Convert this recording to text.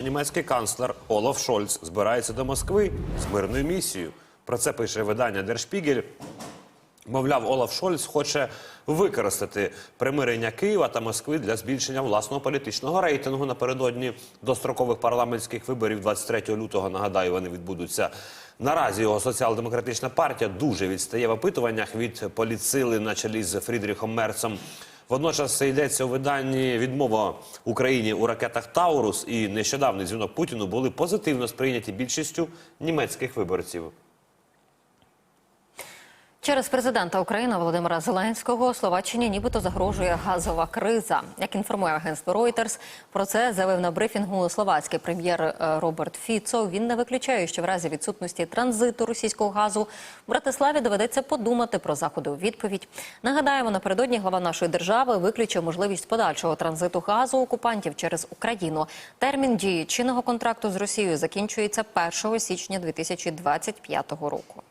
Німецький канцлер Олаф Шольц збирається до Москви з мирною місією. Про це пише видання Дершпігель. Мовляв, Олаф Шольц хоче використати примирення Києва та Москви для збільшення власного політичного рейтингу напередодні дострокових парламентських виборів 23 лютого. Нагадаю, вони відбудуться. Наразі його соціал-демократична партія дуже відстає в опитуваннях від політсили на чолі з Фрідріхом Мерцем. Водночас йдеться у виданні відмова Україні у ракетах Таурус і нещодавний дзвінок Путіну були позитивно сприйняті більшістю німецьких виборців. Через президента України Володимира Зеленського Словаччині нібито загрожує газова криза. Як інформує агентство Reuters, про це заявив на брифінгу словацький прем'єр е, Роберт Фіцо. Він не виключає, що в разі відсутності транзиту російського газу Братиславі доведеться подумати про заходи у відповідь. Нагадаємо, напередодні глава нашої держави виключив можливість подальшого транзиту газу окупантів через Україну. Термін дії чинного контракту з Росією закінчується 1 січня 2025 року.